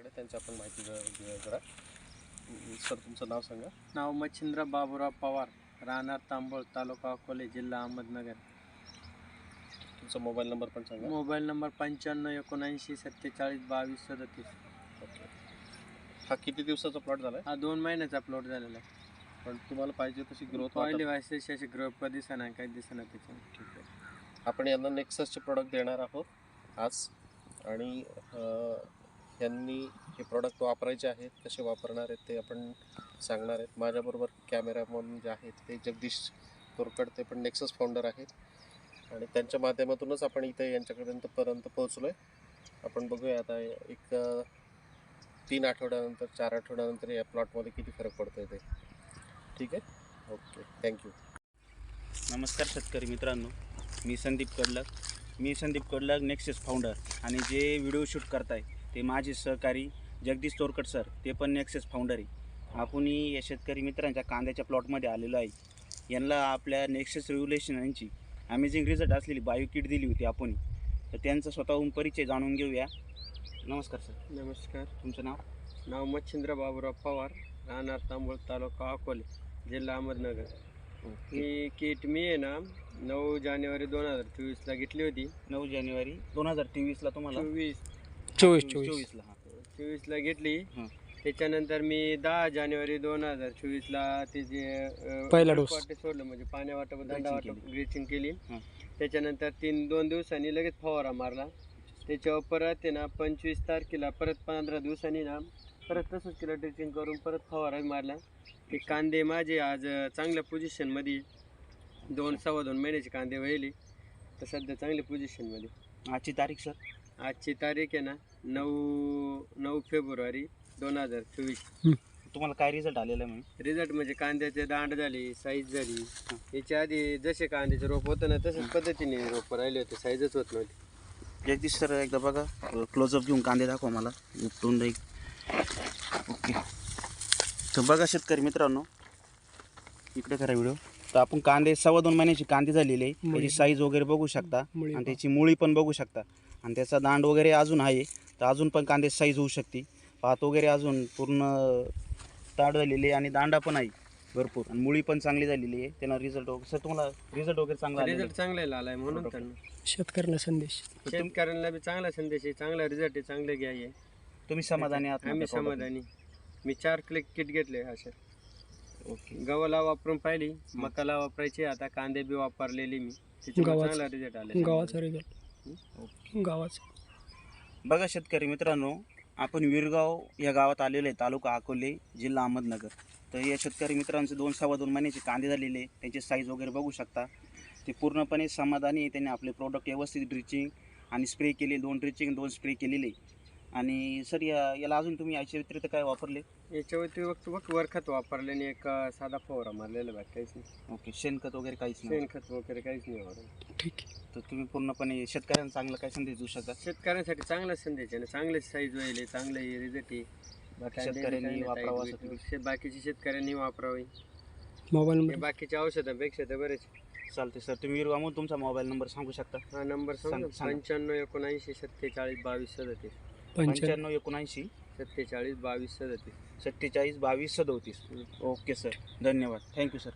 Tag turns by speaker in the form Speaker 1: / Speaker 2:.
Speaker 1: आपल्याकडे. त्यांची आपण माहिती घेऊया जरा सर तुमचं नाव सांगा.
Speaker 2: नाव मच्छिंद्र बाबुराव पवार राहणार तांबोळ तालुका अकोले जिल्हा अहमदनगर.
Speaker 1: तुमचा मोबाईल नंबर पण सांगा.
Speaker 2: मोबाईल नंबर पंच्याण्णव एकोणऐंशी सत्तेचाळीस बावीस सदतीस.
Speaker 1: ओके. हा किती दिवसाचा प्लॉट झाला
Speaker 2: हा दोन महिन्याचा अपलोड झालेला आहे.
Speaker 1: पण तुम्हाला पाहिजे तशी ग्रोथ
Speaker 2: पहिली व्हायचे असे ग्रोप कधी दिसना काही दिसना त्याच्या
Speaker 1: ठीक आहे. आपण यांना नेक्ससचे प्रोडक्ट देणार आहोत आज. आणि अं, यांनी हे प्रॉडक्ट वापरायचे आहेत कसे वापरणार आहेत ते आपण सांगणार आहेत. माझ्याबरोबर कॅमेरामन जे आहेत ते जगदीश तोरकड ते पण नेक्सस फाउंडर आहेत. आणि त्यांच्या माध्यमातूनच आपण इथे यांच्यापर्यंत पर्यंत पोहोचलो आहे आपण बघूया आता एक तीन आठवड्यानंतर चार आठवड्यानंतर या प्लॉटमध्ये किती फरक पडतोय ते. ठीक आहे? ओके थँक्यू
Speaker 3: नमस्कार शेतकरी मित्रांनो. मी संदीप कडलक. मी संदीप कडलक नेक्सेस फाउंडर आणि जे व्हिडिओ शूट करताय ते माझे सहकारी जगदीश तोरकट सर ते पण नेक्सेस फाउंडर आहे. आपणही या शेतकरी मित्रांच्या कांद्याच्या प्लॉटमध्ये आलेलो आहे. यांना आपल्या नेक्सेस रेग्युलेशन यांची अमेझिंग रिझल्ट असलेली बायो किट दिली होती आपण तर त्यांचा स्वतःहून परिचय जाणून घेऊया. नमस्कार सर.
Speaker 2: नमस्कार.
Speaker 3: तुमचं नाव?
Speaker 2: नाव मच्छिंद्र बाबुराव पवार राहणार तांबोळ तालुका अकोले जिल्हा अहमदनगर. ही किट मी आहे ना नऊ जानेवारी दोन हजार चोवीसला घेतली होती.
Speaker 3: नऊ जानेवारी दोन हजार तेवीसला तुम्हाला?
Speaker 2: चोवीस.
Speaker 4: चोवीस चोवीस.
Speaker 3: चोवीसला हां.
Speaker 2: चोवीसला घेतली.
Speaker 3: हं.
Speaker 2: त्याच्यानंतर मी दहा जानेवारी दोन हजार चोवीसला त्याचे अं,
Speaker 4: पहिला डोस.
Speaker 2: वाटे सोडलं म्हणजे पाण्या वाटप दांडा वाटप. ग्रेचिंग केली.
Speaker 3: हं.
Speaker 2: त्याच्यानंतर तीन दोन दिवसांनी लगेच फवारा मारला. त्याच्यावर परत आहे ना पंचवीस तारखेला परत पंधरा दिवसांनी ना परत तसंच केलं ड्रेचिंग करून परत फवारा मारला. ते कांदे माझे आज अं, चांगल्या पोझिशनमध्ये दोन सव्वा दोन महिन्याचे कांदे व्हायले. तर सध्या चांगल्या पोझिशनमध्ये
Speaker 3: आजची तारीख सर?
Speaker 2: आजची तारीख आहे ना नऊ नऊ फेब्रुवारी दोन हजार चोवीस.
Speaker 3: तुम्हाला काय रिझल्ट आलेला आहे म्हणजे
Speaker 2: रिझल्ट म्हणजे कांद्याचे दांड झाली साईज झाली. याच्या आधी जसे कांद्याचे रोप होतं ना तशाच पद्धतीने रोप राहिले होते साईजच होत नव्हती.
Speaker 3: जगदीश सर एकदा बघा क्लोजअप घेऊन कांदे दाखवा मला. उपटून एक ओके तर बघा शेतकरी मित्रांनो इकडे करा व्हिडिओ तर आपण कांदे सव्वा दोन महिन्याची कांदे झालेले आहे. त्याची साईज वगैरे बघू शकता. आणि. त्याची मुळी पण बघू शकता. आणि त्याचा दांड वगैरे अजून आहे तर अजून पण कांदे साईज होऊ शकते. पात वगैरे अजून पूर्ण ताड झालेली आहे आणि दांडा पण आहे भरपूर. आणि मुळी पण चांगली झालेली आहे. त्यांना रिझल्ट वगैरे सर तुम्हाला रिझल्ट वगैरे चांगला आलेला
Speaker 2: रिझल्ट चांगला आलाय म्हणून त्यांना.
Speaker 4: शेतकऱ्यांना संदेश.
Speaker 2: शेतकऱ्यांना बी चांगला संदेश आहे. चांगला रिझल्ट आहे. चांगले घ्या आहे
Speaker 3: आहे. तुम्ही समाधानी आहात ना
Speaker 2: आम्ही
Speaker 3: त्या product ने?
Speaker 2: समाधानी. मी चार क्लिक किट घेतले अशा
Speaker 3: ओके.
Speaker 2: गव्हाला वापरून पाहिली. मकाला वापरायची. आता कांदे बी वापरलेली मी. त्याच्यामुळे
Speaker 4: गव्हाचं-
Speaker 2: चांगला रिझल्ट आला
Speaker 4: गावाचा रिझल्ट गावाचा.
Speaker 3: बघा शेतकरी मित्रांनो आपण विरगाव या गावात आलेलो आहे तालुका अकोले जिल्हा अहमदनगर. तर या शेतकरी मित्रांचे दोन सव्वा दोन महिन्याचे कांदे झालेले आहे. त्यांची साईज वगैरे बघू शकता. ते पूर्णपणे समाधानी आहे त्यांनी आपले प्रोडक्ट व्यवस्थित ड्रिचिंग आणि स्प्रे केले दोन ड्रिचिंग दोन स्प्रे केलेले आणि सर या याला अजून तुम्ही याच्या व्यतिरिक्त काय वापरले?
Speaker 2: याच्या व्यतिरिक्त बघ वरखत वापरले आणि एक अं, साधा फवारा मारलेला बाकी काहीच नाही.
Speaker 3: ओके शेणखत वगैरे काहीच नाही.
Speaker 2: शेणखत वगैरे काहीच नाही वापरलं.
Speaker 4: ठीक आहे.
Speaker 3: तर तुम्ही पूर्णपणे शेतकऱ्यांना चांगला काय संदेश देऊ शकता?
Speaker 2: शेतकऱ्यांसाठी चांगला संदेश आहे ना चांगले साईज होईल चांगले रिझल्ट आहे.
Speaker 3: बाकी शेतकऱ्यांनी वापरावं असं तुम्ही?
Speaker 2: शे- बाकीच्या शेतकऱ्यांनी वापरावे.
Speaker 4: मोबाईल
Speaker 2: हे
Speaker 4: नंबर
Speaker 2: बाकीच्या औषधांपेक्षा तर बरेच
Speaker 3: चालते सर तुम्ही विरगावून तुमचा मोबाईल नंबर सांगू शकता?
Speaker 2: हा नंबर सांग
Speaker 3: सांग- सांगा.
Speaker 2: पंच्याण्णव एकोणऐंशी सत्तेचाळीस बावीस सदतीस.
Speaker 3: पंच्याण्णव एकोणऐंशी
Speaker 2: सत्तेचाळीस बावीस सदतीस
Speaker 3: सत्तेचाळीस बावीस सदोतीस ओके सर. धन्यवाद. Thank you sir